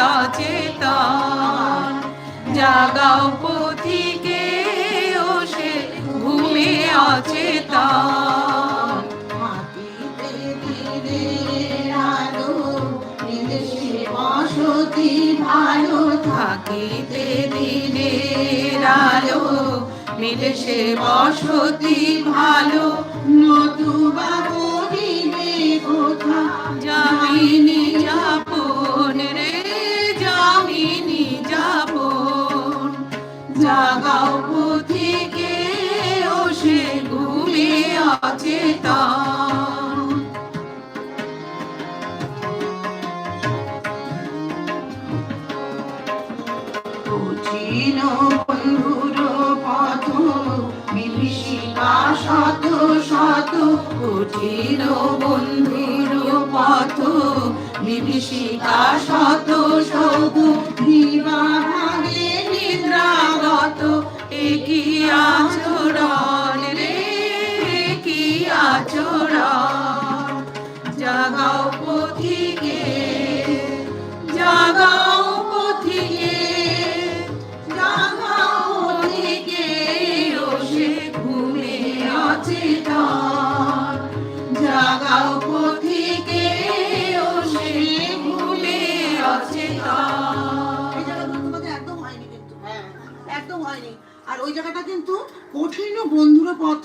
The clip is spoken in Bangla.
অচেতন। জাগাও পথিকে ও সে ঘুমে অচেতন। বসতি ভালো থাকিতে দিনের আলো মিলে সে বসতি ভালো। নতুবা করিবে কোথা? জামিনী জাগাও পথিকে ও সে ঘুমে বন্ধুর পথ বিভীষিকা শত শত কঠিন বন্ধুর পথ বিভীষিকা শত শত। একই আচরণ রে? একই আচরণ? জাগাও পথিকে জাগাও পথিকে জাগাও পথিকে, ও সে ঘুমে অচেতন। জাগাও পথিকে, ও সে ঘুমে অচেতন। একদম হয়নি। আর ওই জায়গাটা কিন্তু কঠিন বন্ধুর পথ